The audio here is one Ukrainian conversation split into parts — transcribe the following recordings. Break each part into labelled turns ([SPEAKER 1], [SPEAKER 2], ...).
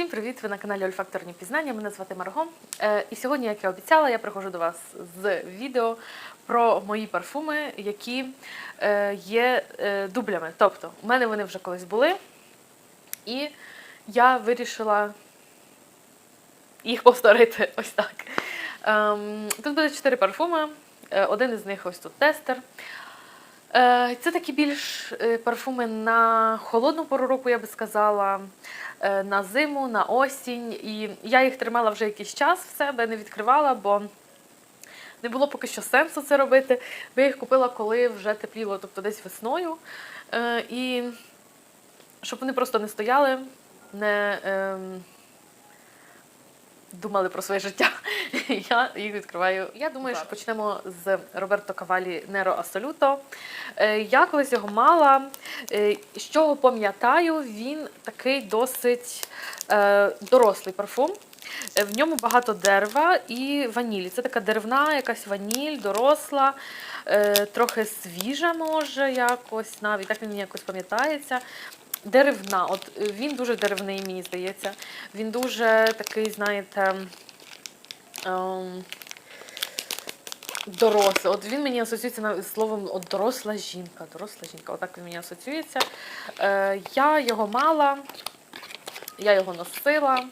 [SPEAKER 1] Всім привіт! Ви на каналі Ольфакторні Пізнання. Мене звати Марго. Е, І сьогодні, як я обіцяла, я приходжу до вас з відео про мої парфуми, які е, є е, дублями. Тобто, у мене вони вже колись були, і я вирішила їх повторити ось так. Ем, Тут буде чотири парфуми. Один із них ось тут тестер. Е, Це такі більш е, парфуми на холодну пору року, я би сказала, е, на зиму, на осінь. І я їх тримала вже якийсь час в себе, не відкривала, бо не було поки що сенсу це робити. Бо я їх купила, коли вже тепліло, тобто десь весною. І щоб вони просто не стояли, не ем, думали про своє життя. Я їх відкриваю. Я думаю, що почнемо з Роберто Кавалі Неро Асолюто. Е, Я колись його мала. Е, З чого пам'ятаю, він такий досить е, дорослий парфум. В ньому багато дерева і ванілі. Це така деревна, якась ваніль, доросла, трохи свіжа, може, якось навіть так він мені якось пам'ятається. Деревна, от е, він дуже деревний, мені здається. Він дуже такий, знаєте, ем, дорослий. От він мені асоціюється з словом от доросла жінка. Доросла жінка, отак він мені асоціюється. Е, я його мала, я його носила,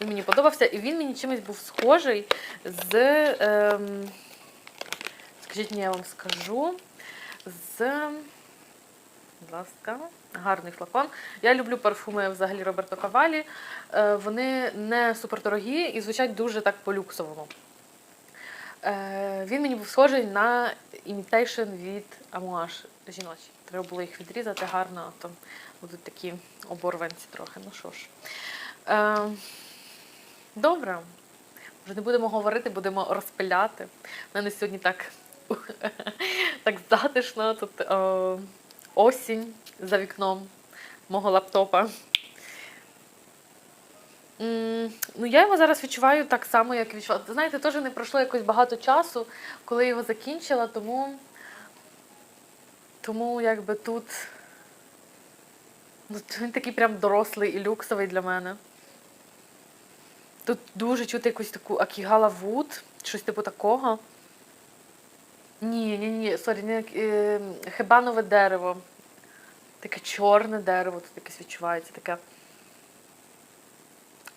[SPEAKER 1] він мені подобався, і він мені чимось був схожий з. Ем, скажіть мені, я вам скажу. З. Ласка, гарний флакон. Я люблю парфуми взагалі Роберто Кавалі. Е, Вони не супердорогі і звучать дуже так по-люксовому. Е, Він мені був схожий на Imitation від Amouage жіночі. Треба було їх відрізати гарно, а то будуть такі оборванці трохи. Ну що ж. Е, Добре. Вже не будемо говорити, будемо розпиляти. У мене сьогодні так, так затишно. Тут е, осінь за вікном мого лаптопа. Ну, я його зараз відчуваю так само, як відчувала. Знаєте, теж не пройшло якось багато часу, коли його закінчила, тому, тому якби тут ну, він такий прям дорослий і люксовий для мене. Тут дуже чути якусь таку Акігала Вуд, щось типу такого. Ні, ні, ні, сорі, не е, хебанове дерево. Таке чорне дерево, тут якесь відчувається таке.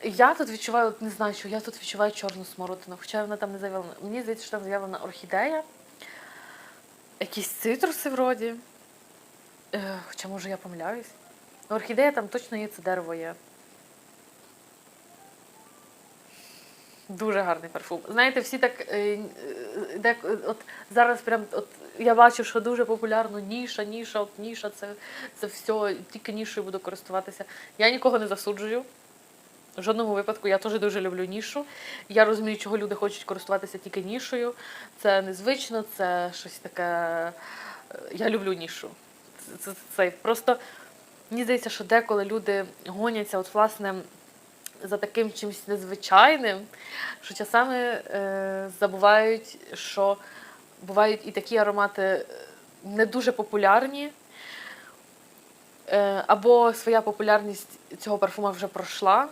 [SPEAKER 1] Я тут відчуваю, от не знаю, що я тут відчуваю чорну смородину, хоча вона там не заявлена. Мені здається, що там заявлена орхідея, якісь цитруси вроді. Е, хоча, може, я помиляюсь. Орхідея там точно є, це дерево є. Дуже гарний парфум. Знаєте, всі так е, е, от зараз прям от я бачу, що дуже популярно ніша, ніша, от ніша, це, це все, тільки нішою буду користуватися. Я нікого не засуджую. В жодному випадку я теж дуже люблю нішу. Я розумію, чого люди хочуть користуватися тільки нішою. Це незвично, це щось таке. е, Я люблю нішу. Це, це, це просто мені здається, що деколи люди гоняться, от власне за таким чимось незвичайним, що часами е, забувають, що бувають і такі аромати е, не дуже популярні, е, або своя популярність цього парфума вже пройшла.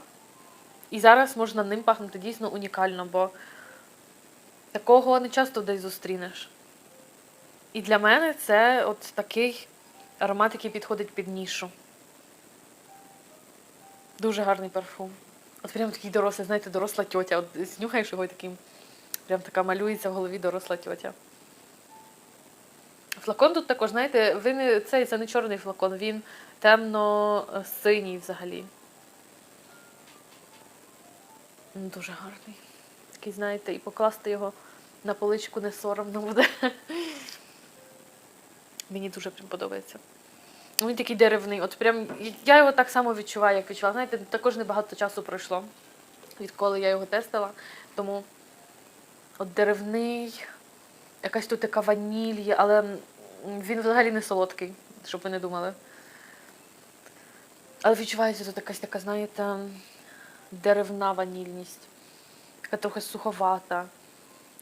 [SPEAKER 1] І зараз можна ним пахнути дійсно унікально, бо такого не часто десь зустрінеш. І для мене це от такий аромат, який підходить під нішу. Дуже гарний парфум. От прям такий дорослий, знаєте, доросла тьотя. От знюхаєш його і таким. Прям така малюється в голові доросла тьотя. Флакон тут також, знаєте, він не- цей це не чорний флакон, він темно-синій взагалі. Дуже гарний. Такий, знаєте, і покласти його на поличку не соромно буде. Мені дуже прям подобається. Він такий деревний. От прям я його так само відчуваю, як відчувала. Знаєте, також небагато часу пройшло, відколи я його тестила. Тому от деревний, якась тут така ваніль але він взагалі не солодкий, щоб ви не думали. Але відчувається тут якась така, знаєте, деревна ванільність. Така трохи суховата.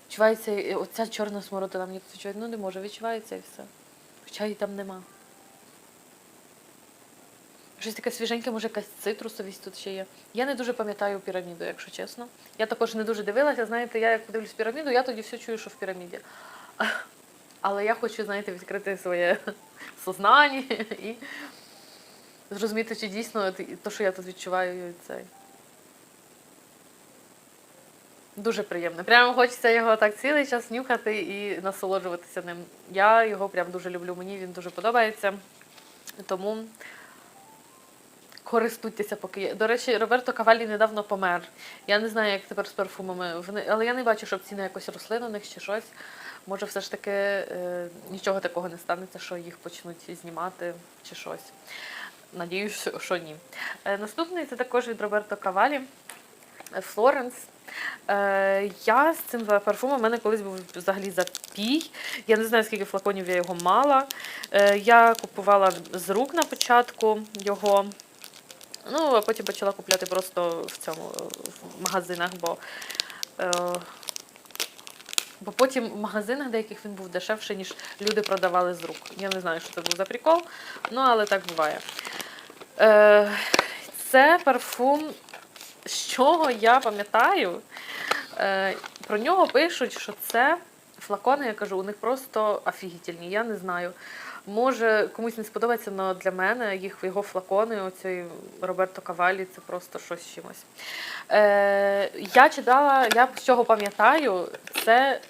[SPEAKER 1] Відчувається оця чорна смородина, мені тут відчувається, ну не може, відчувається і все. Хоча її там нема. Щось таке свіженьке, може якась цитрусовість тут ще є. Я не дуже пам'ятаю піраміду, якщо чесно. Я також не дуже дивилася. Знаєте, я як подивлюсь піраміду, я тоді все чую, що в піраміді. Але я хочу, знаєте, відкрити своє сознання і зрозуміти, чи дійсно те, що я тут відчуваю, цей. Дуже приємно. Прямо хочеться його так цілий час нюхати і насолоджуватися ним. Я його прям дуже люблю. Мені він дуже подобається. Тому користуйтеся, поки є. До речі, Роберто Кавалі недавно помер. Я не знаю, як тепер з парфумами. Але я не бачу, щоб ціни якось росли на них чи щось. Може, все ж таки е, нічого такого не станеться, що їх почнуть знімати чи щось. Надіюсь, що ні. Е, наступний це також від Роберто Кавалі. е, Флоренс. Е, я з цим парфумом, у мене колись був взагалі запій. Я не знаю, скільки флаконів я його мала. Е, я купувала з рук на початку його. Ну, а потім почала купляти просто в цьому в магазинах, бо, е, бо потім в магазинах деяких він був дешевше, ніж люди продавали з рук. Я не знаю, що це був за прикол, ну але так буває. Е, це парфум, з чого я пам'ятаю. Е, про нього пишуть, що це флакони, я кажу, у них просто офігітельні, я не знаю. Може, комусь не сподобається, але для мене їх його флакони, оцей Роберто Кавалі, це просто щось чимось. Е, я читала, я з чого пам'ятаю, це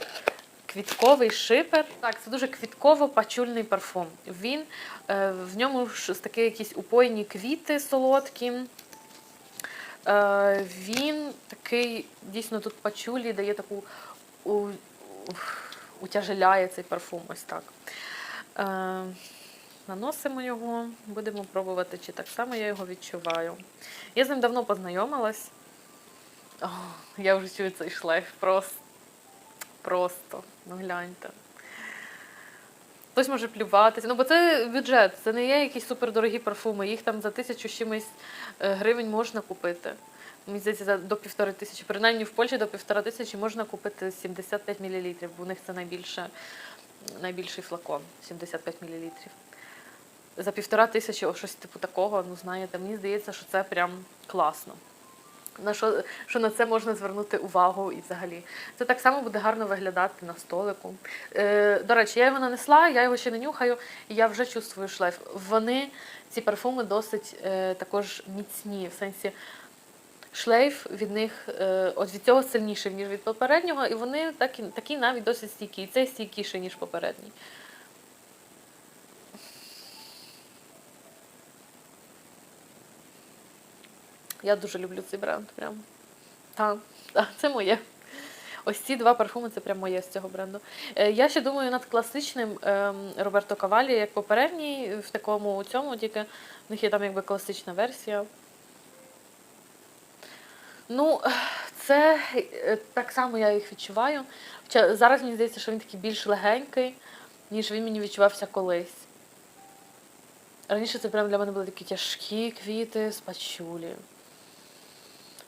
[SPEAKER 1] квітковий шипер. Так, це дуже квітково-пачульний парфум. Він е, в ньому ж такі якісь упойні квіти солодкі. Е, він такий, дійсно, тут пачулі дає таку утяжеляє цей парфум, ось так. Е, наносимо його, будемо пробувати, чи так само я його відчуваю. Я з ним давно познайомилась. О, я вже чую цей шлейф просто. Просто. Ну гляньте. Хтось може плюватися. Ну, бо це бюджет, це не є якісь супердорогі парфуми. Їх там за тисячу чимось е, гривень можна купити. Мені здається, до півтори тисячі. Принаймні в Польщі до півтора тисячі можна купити 75 мл, бо у них це найбільше, найбільший флакон 75 мл. За півтора тисячі, о, щось типу такого, ну знаєте, мені здається, що це прям класно. На що, що на це можна звернути увагу і взагалі. Це так само буде гарно виглядати на столику. Е, до речі, я його нанесла, я його ще не нюхаю, і я вже чувствую шлейф. Вони, ці парфуми, досить е, також міцні, в сенсі шлейф від них е, от від цього сильніший, ніж від попереднього, і вони такі, такі навіть досить стійкі. І цей стійкіший, ніж попередній. Я дуже люблю цей бренд. Прям. Так, так, це моє. Ось ці два парфуми це прям моє з цього бренду. Е, я ще думаю над класичним ем, Роберто Кавалі, як попередній, в такому цьому, тільки в них є там якби класична версія. Ну, це е, так само я їх відчуваю. Хоча зараз мені здається, що він такий більш легенький, ніж він мені відчувався колись. Раніше це прям для мене були такі тяжкі квіти з пачулі.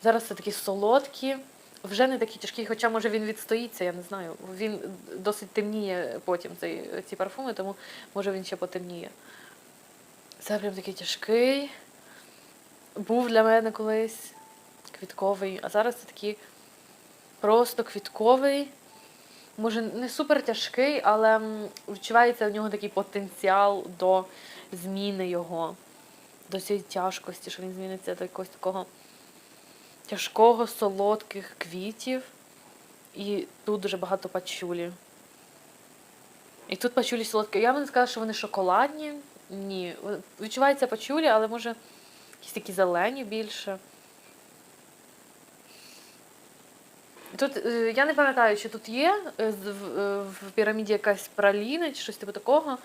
[SPEAKER 1] Зараз це такі солодкі, вже не такі тяжкі, хоча може він відстоїться, я не знаю. Він досить темніє потім цей, ці парфуми, тому може він ще потемніє. Це прям такий тяжкий. Був для мене колись квітковий, а зараз це такий просто квітковий. Може, не супер тяжкий, але відчувається в нього такий потенціал до зміни його, до цієї тяжкості, що він зміниться до якогось такого тяжкого, солодких квітів. І тут дуже багато пачулі. І тут пачулі солодкі. Я би не сказала, що вони шоколадні. Ні. Відчувається пачулі, але може якісь такі зелені більше. Тут е, я не пам'ятаю, чи тут є е, в, е, піраміді якась праліна чи щось типу такого.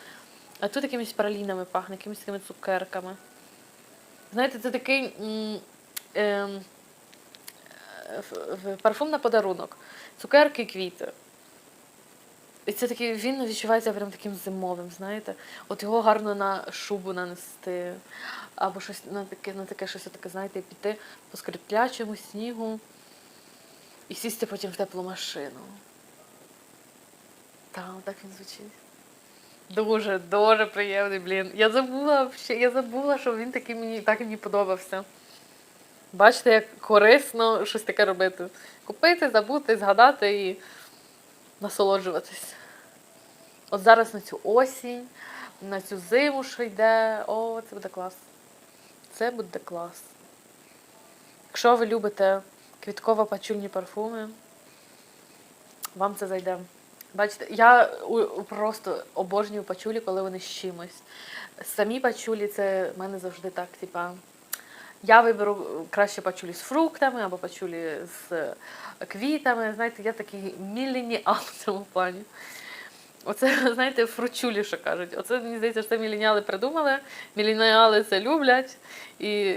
[SPEAKER 1] А тут якимись пралінами пахне, якимись такими цукерками. Знаєте, це такий ем, е, парфум на подарунок. Цукерки і квіти. І це такий, він відчувається прям таким зимовим, знаєте. От його гарно на шубу нанести, або щось на таке, на таке щось таке, знаєте, піти по скриплячому снігу і сісти потім в теплу машину. Так, так він звучить. Дуже, дуже приємний, блін. Я забула, я забула, що він такий мені так мені подобався. Бачите, як корисно щось таке робити. Купити, забути, згадати і насолоджуватись. От зараз на цю осінь, на цю зиму, що йде. О, це буде клас. Це буде клас. Якщо ви любите квітково-пачульні парфуми, вам це зайде. Бачите, я просто обожнюю пачулі, коли вони з чимось. Самі пачулі це в мене завжди так, типа. Я виберу краще пачулі з фруктами або пачулі з е, квітами. Знаєте, я такий міленіал в цьому плані. Оце, знаєте, фручулі, що кажуть. Оце, мені здається, що це міленіали придумали. Міленіали це люблять і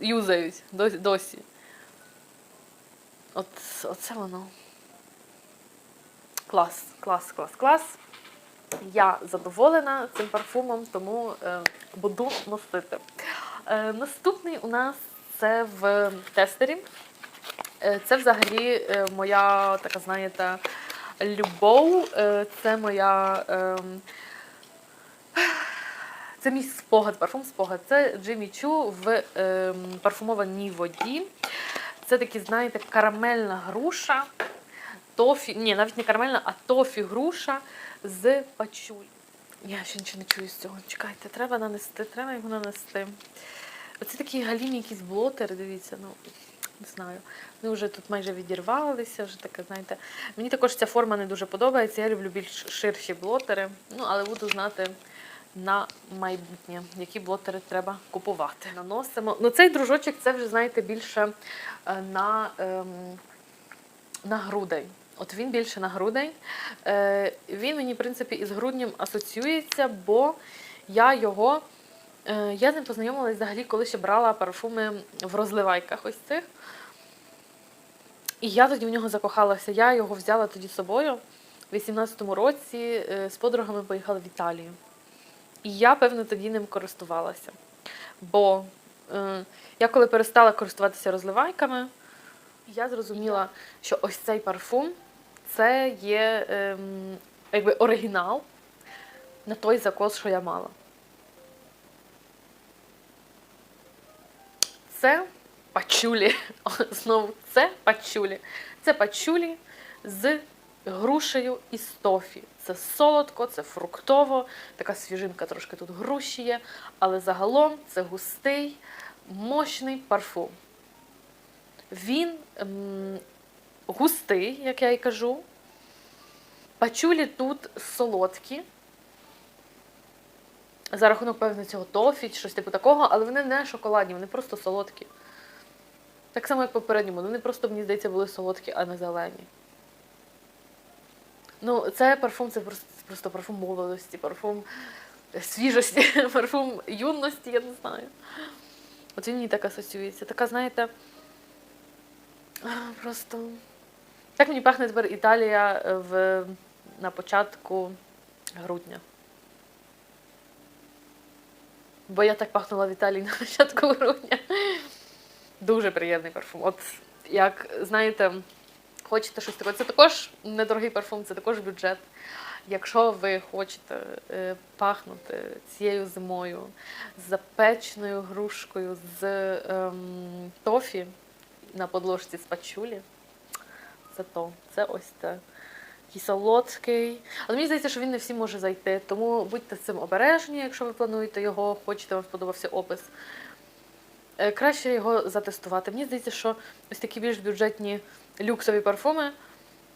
[SPEAKER 1] юзають досі. От, оце воно. Клас, клас, клас, клас. Я задоволена цим парфумом, тому е, буду носити. Е, наступний у нас це в тестері. Е, це взагалі е, моя така, знаєте, любов. Е, це моя. ем, це мій спогад, парфум спогад. Це Джиммі Чу в ем, парфумованій воді. Це такі, знаєте, карамельна груша. Тофі, ні, навіть не карамельна, а тофі груша з пачуль. Я ще нічого не чую з цього. Чекайте, треба нанести, треба його нанести. Оці такі галімі якісь блотери, дивіться, ну не знаю. Вони вже тут майже відірвалися, вже таке, знаєте. Мені також ця форма не дуже подобається. Я люблю більш ширші блотери. Ну, але буду знати на майбутнє, які блотери треба купувати. Наносимо. Ну, цей дружочок це вже, знаєте, більше е, на, ем, на грудень. От він більше на грудень. Е, він мені, в принципі, із груднем асоціюється, бо я його. Е, я з ним познайомилась взагалі, коли ще брала парфуми в розливайках ось цих. І я тоді в нього закохалася. Я його взяла тоді з собою в 18-му році е, з подругами поїхала в Італію. І я, певно, тоді ним користувалася. Бо е, я коли перестала користуватися розливайками, я зрозуміла, що ось цей парфум це є ем, якби оригінал на той закос, що я мала. Це пачулі. Знову це пачулі. Це пачулі з грушею і з тофі. Це солодко, це фруктово, така свіжинка трошки тут груші є, але загалом це густий, мощний парфум. Він ем, густий, як я і кажу. Пачулі тут солодкі. За рахунок, певно, цього тофі, щось типу такого, але вони не шоколадні, вони просто солодкі. Так само, як попередньому. Вони просто, мені здається, були солодкі, а не зелені. Ну, це парфум, це просто, просто парфум молодості, парфум свіжості, парфум юності, я не знаю. От він мені так асоціюється. Така, знаєте, просто. Так мені пахне тепер Італія е, в, на початку грудня. Бо я так пахнула в Італії на початку грудня. Дуже приємний парфум. От як знаєте, хочете щось таке. Це також недорогий парфум, це також бюджет. Якщо ви хочете е, пахнути цією зимою з запеченою грушкою, з ем, тофі на подложці з пачулі, це то. Це ось те. Такий солодкий. Але мені здається, що він не всім може зайти. Тому будьте з цим обережні, якщо ви плануєте його, хочете, вам сподобався опис. Е, Краще його затестувати. Мені здається, що ось такі більш бюджетні люксові парфуми.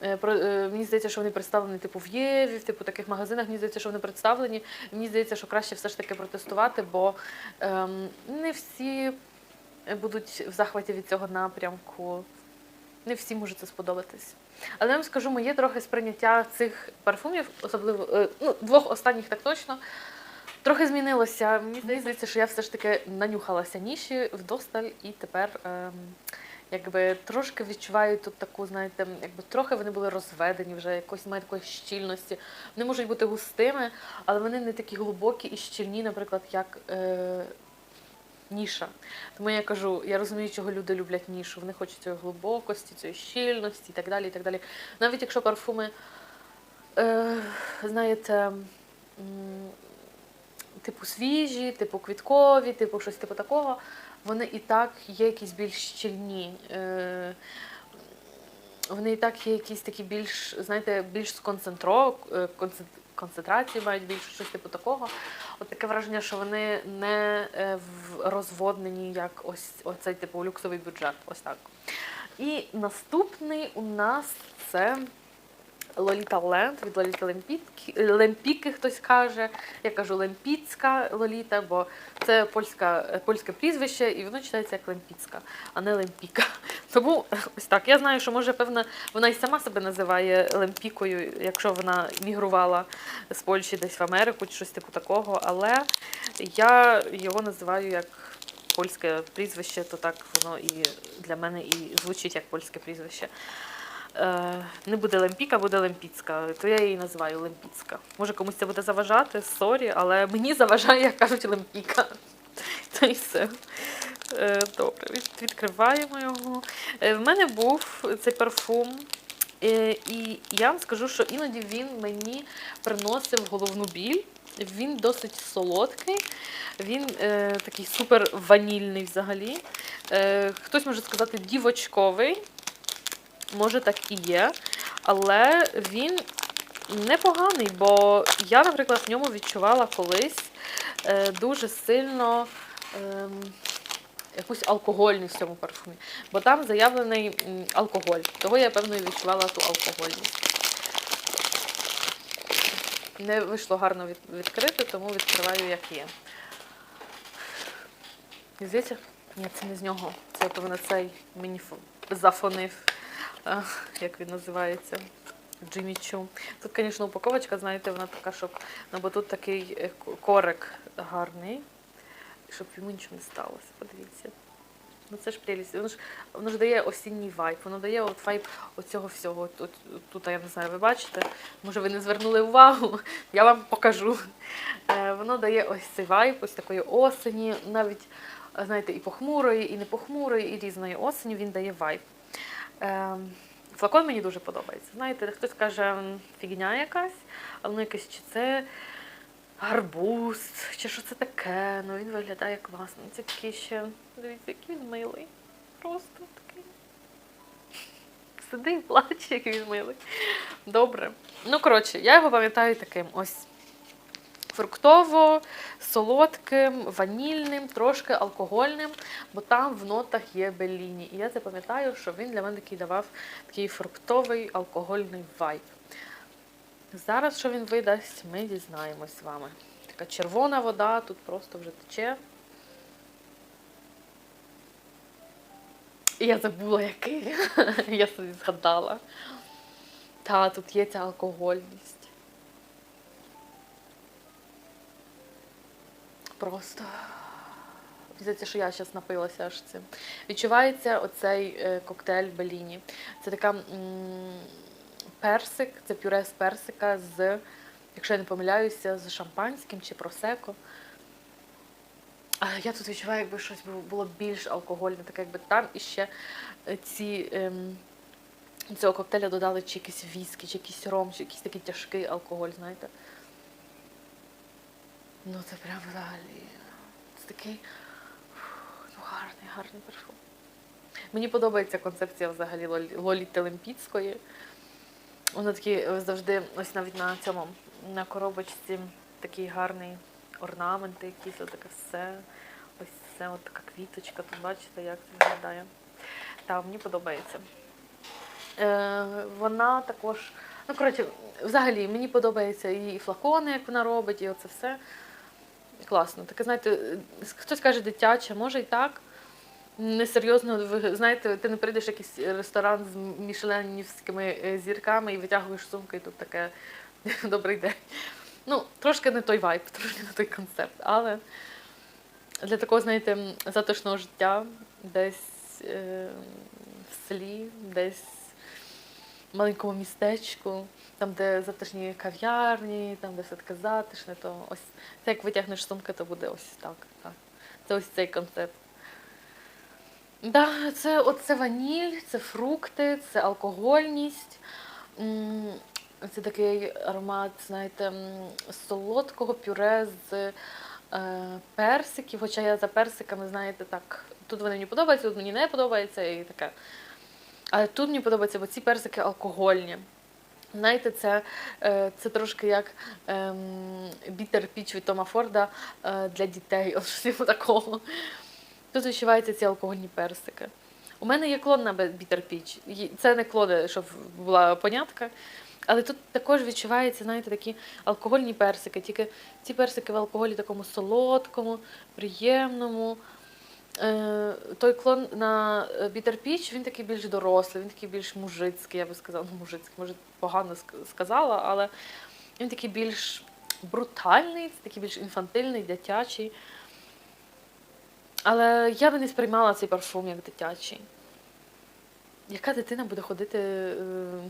[SPEAKER 1] е, е, Мені здається, що вони представлені типу в Єві, в типу таких магазинах. Мені здається, що вони представлені. Мені здається, що краще все ж таки протестувати, бо ем, не всі будуть в захваті від цього напрямку. Не всім може це сподобатись. Але я вам скажу, моє трохи сприйняття цих парфумів, особливо ну, двох останніх так точно, трохи змінилося. Мені здається, що я все ж таки нанюхалася ніші вдосталь, і тепер ем, якби трошки відчуваю тут таку, знаєте, якби трохи вони були розведені вже, якось немає такої щільності. Вони можуть бути густими, але вони не такі глибокі і щільні, наприклад, як. Е, Ніша. Тому я кажу, я розумію, чого люди люблять нішу. Вони хочуть цієї глибокості, цієї щільності і так далі. і так далі. Навіть якщо парфуми, е, знаєте, типу свіжі, типу квіткові, типу щось типу такого, вони і так є якісь більш щільні. Е, вони і так є якісь такі більш, знаєте, більш сконцентро, е, концентрації мають більше щось типу такого. От таке враження, що вони не е, розводнені, як ось оцей типу люксовий бюджет. Ось так. І наступний у нас це Лоліта Ленд від Лоліти Лемпітки, Лемпіки, хтось каже. Я кажу Лемпіцька Лоліта, бо це польська, польське прізвище, і воно читається як Лемпіцька, а не Лемпіка. Тому ось так. Я знаю, що може, певно, вона і сама себе називає Лемпікою, якщо вона мігрувала з Польщі десь в Америку чи щось типу такого. Але я його називаю як польське прізвище, то так воно і для мене і звучить як польське прізвище. Е, не буде Лемпіка, буде Лемпіцька. То я її називаю Лемпіцька. Може комусь це буде заважати, сорі, але мені заважає, як кажуть, Лемпіка. Та й все. Е, Добре, відкриваємо його. Е, В мене був цей парфум. І я вам скажу, що іноді він мені приносив головну біль. Він досить солодкий, він е, такий супер ванільний взагалі. Е, хтось може сказати дівочковий, може так і є, але він непоганий, бо я, наприклад, в ньому відчувала колись е, дуже сильно ем, якусь алкогольність в цьому парфумі. Бо там заявлений алкоголь. Того я, певно, відчувала ту алкогольність. Не вийшло гарно від, відкрити, тому відкриваю як є. Здається, ні, це не з нього. Це певно цей мені зафонив, як він називається. Джиммі Чу. Тут, звісно, упаковочка, знаєте, вона така, щоб. Ну, бо тут такий е, корик гарний, щоб йому нічого не сталося. Подивіться. Ну це ж прелість. Воно ж, воно ж дає осінній вайб, воно дає от вайб оцього всього. Тут, я не знаю, ви бачите, може ви не звернули увагу, я вам покажу. Е, воно дає ось цей вайб, ось такої осені, навіть, знаєте, і похмурої, і не похмурої, і різної осені він дає вайб. Е, флакон мені дуже подобається. Знаєте, хтось каже, фігня якась, а воно якесь чи це гарбуз, чи що це таке. Ну він виглядає класно. Це такий ще. Дивіться, який він милий. Просто такий. Сиди і плаче, який він милий. Добре. Ну, коротше, я його пам'ятаю таким ось фруктово, солодким, ванільним, трошки алкогольним, бо там в нотах є беліні. І я це пам'ятаю, що він для мене такий давав такий фруктовий алкогольний вайб. Зараз, що він видасть, ми дізнаємось з вами. Така червона вода, тут просто вже тече. І я забула, який. я собі згадала. Та, тут є ця алкогольність. Просто. Здається, що я зараз напилася аж цим. Відчувається оцей е, коктейль Беліні. Це така м, персик, це пюре з персика з, якщо я не помиляюся, з шампанським чи просеко. А я тут відчуваю, якби щось було- було більш алкогольне, таке якби там іще е, ці. Ем, Цього коктейля додали чи якийсь віскі, чи якийсь ром, чи якийсь такий тяжкий алкоголь, знаєте. Ну це прям взагалі. Це такий ну, гарний, гарний парфум. Mені подобається концепція взагалі Лолі- Лоліти Лемпіцької. Воно такі е, завжди, ось навіть на цьому, на коробочці такий гарний орнамент, якийсь, отаке все. Ось це от така квіточка, тут бачите, як це виглядає. Так, мені подобається. Е, вона також, ну коротше, взагалі мені подобається і флакони, як вона робить, і оце все. Класно. Таке, знаєте, хтось каже дитяче, може і так. Несерйозно, ви знаєте, ти не прийдеш в якийсь ресторан з мішленівськими е, зірками і витягуєш сумку, і тут таке добрий день. Ну, трошки не той вайб, трошки не той концепт, але для такого, знаєте, затишного життя десь е, в селі, десь в маленькому містечку, там, де затишні кав'ярні, там, де все таке затишне, то ось це як витягнеш сумки, то буде ось так. так. Це ось цей концепт. Да, це, це ваніль, це фрукти, це алкогольність. Це такий аромат, знаєте, солодкого пюре з е, персиків. Хоча я за персиками, знаєте, так, тут вони мені подобаються, тут мені не подобається і таке. Але тут мені подобається, бо ці персики алкогольні. Знаєте, це, е, це трошки як ем, бітер піч від Тома Форда е, для дітей. От щось такого. Тут відчуваються ці алкогольні персики. У мене є клон на бітер піч. Це не клон, щоб була понятка. Але тут також відчуваються, знаєте, такі алкогольні персики. Тільки ці персики в алкоголі такому солодкому, приємному. Е, той клон на Peach, він такий більш дорослий, він такий більш мужицький, я би сказала, ну мужицький, може погано сказала, але він такий більш брутальний, такий більш інфантильний, дитячий. Але я би не сприймала цей парфум як дитячий. Яка дитина буде ходити е,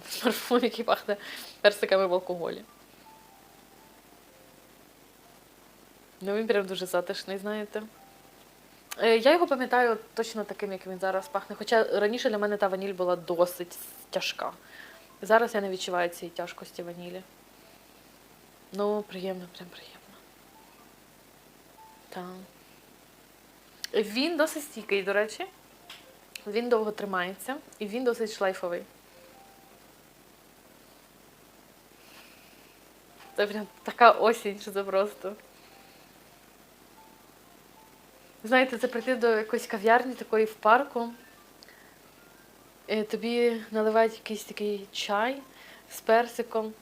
[SPEAKER 1] з парфумом, який пахне персиками в алкоголі? Ну, він прям дуже затишний, знаєте. Е, Я його пам'ятаю точно таким, як він зараз пахне. Хоча раніше для мене та ваніль була досить тяжка. Зараз я не відчуваю цієї тяжкості ванілі. Ну, приємно, прям приємно. Так. Він досить стійкий, до речі. Він довго тримається і він досить шлейфовий. Це прям така осінь, що це просто. Знаєте, це прийти до якоїсь кав'ярні такої в парку. І тобі наливають якийсь такий чай з персиком,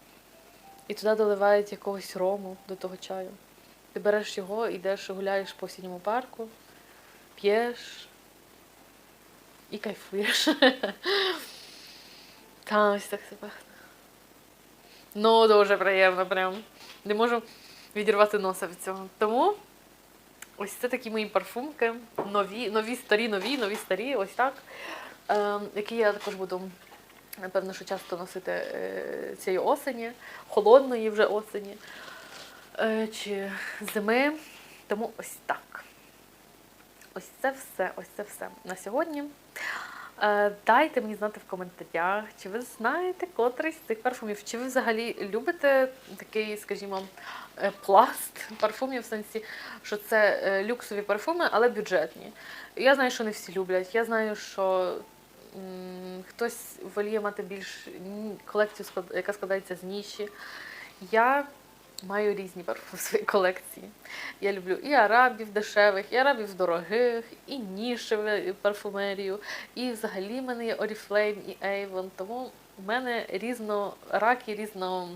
[SPEAKER 1] і туди доливають якогось рому до того чаю. Ти береш його, йдеш, гуляєш по осінньому парку, п'єш і кайфуєш. Та ось так це пахне. Ну, дуже приємно, прям. Не можу відірвати носа від цього. Тому ось це такі мої парфумки. Нові, нові, старі, нові, нові, старі, ось так. Е, які я також буду, напевно, що часто носити е, цієї осені, холодної вже осені е, чи зими. Тому ось так. Ось це все, ось це все на сьогодні. Е, Дайте мені знати в коментарях, чи ви знаєте котрий з цих парфумів, чи ви взагалі любите такий, скажімо, пласт парфумів в сенсі, що це е, люксові парфуми, але бюджетні. Я знаю, що не всі люблять. Я знаю, що хтось воліє мати більш колекцію, яка складається з ніші. Я маю різні парфуми в своїй колекції. Я люблю і арабів дешевих, і арабів дорогих, і нішеву парфумерію, і взагалі в мене є Oriflame і Avon, тому в мене різноракі, різно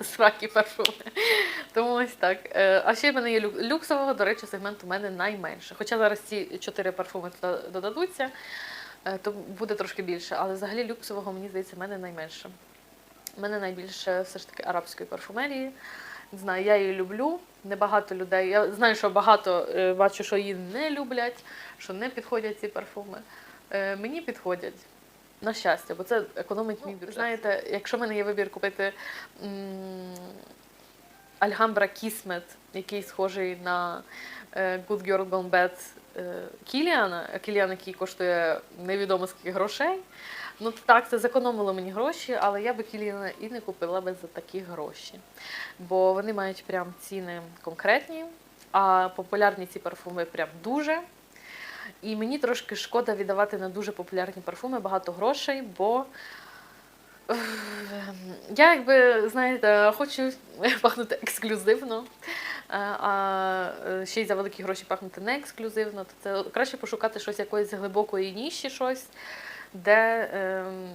[SPEAKER 1] сракі парфуми. Тому ось так. Е, А ще в мене є люк- люксового, до речі, сегмент у мене найменше. Хоча зараз ці чотири парфуми туди додадуться, е, то буде трошки більше. Але взагалі люксового, мені здається, в мене найменше. У мене найбільше все ж таки арабської парфумерії. Не знаю, я її люблю. Небагато людей. Я знаю, що багато е, бачу, що її не люблять, що не підходять ці парфуми. Мені підходять. На щастя, бо це економить мій бюджет. Знаєте, якщо в мене є вибір купити Alhambra Kismet, який схожий на е, Good Girl Gone Bad е, Кіліана, Кіліан, який коштує невідомо скільки грошей. Ну так, це зекономило мені гроші, але я би Кіліана і не купила би за такі гроші. Бо вони мають прям ціни конкретні, а популярні ці парфуми прям дуже. І мені трошки шкода віддавати на дуже популярні парфуми багато грошей, бо е, я якби, знаєте, хочу пахнути ексклюзивно, е, а е, ще й за великі гроші пахнути не ексклюзивно, то це краще пошукати щось якоїсь глибокої ніші, щось, де ем,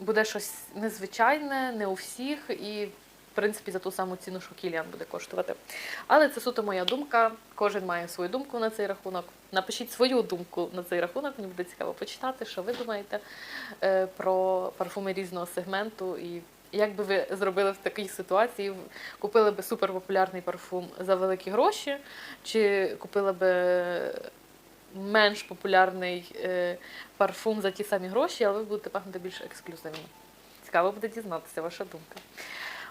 [SPEAKER 1] буде щось незвичайне, не у всіх, і в принципі за ту саму ціну, що Кіліан буде коштувати. Але це суто моя думка. Кожен має свою думку на цей рахунок. Напишіть свою думку на цей рахунок. Мені буде цікаво почитати, що ви думаєте е, про парфуми різного сегменту. І як би ви зробили в такій ситуації? Купили би суперпопулярний парфум за великі гроші, чи купили би менш популярний е, парфум за ті самі гроші, але ви будете пахнути більш ексклюзивно. Цікаво буде дізнатися ваша думка.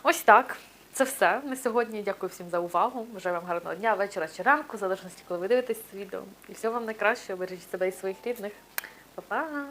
[SPEAKER 1] Ось так. Це все на сьогодні. Дякую всім за увагу. Бажаю вам гарного дня, вечора чи ранку, в залежності, коли ви дивитесь це відео. І всього вам найкращого. Бережіть себе і своїх рідних. Па-па!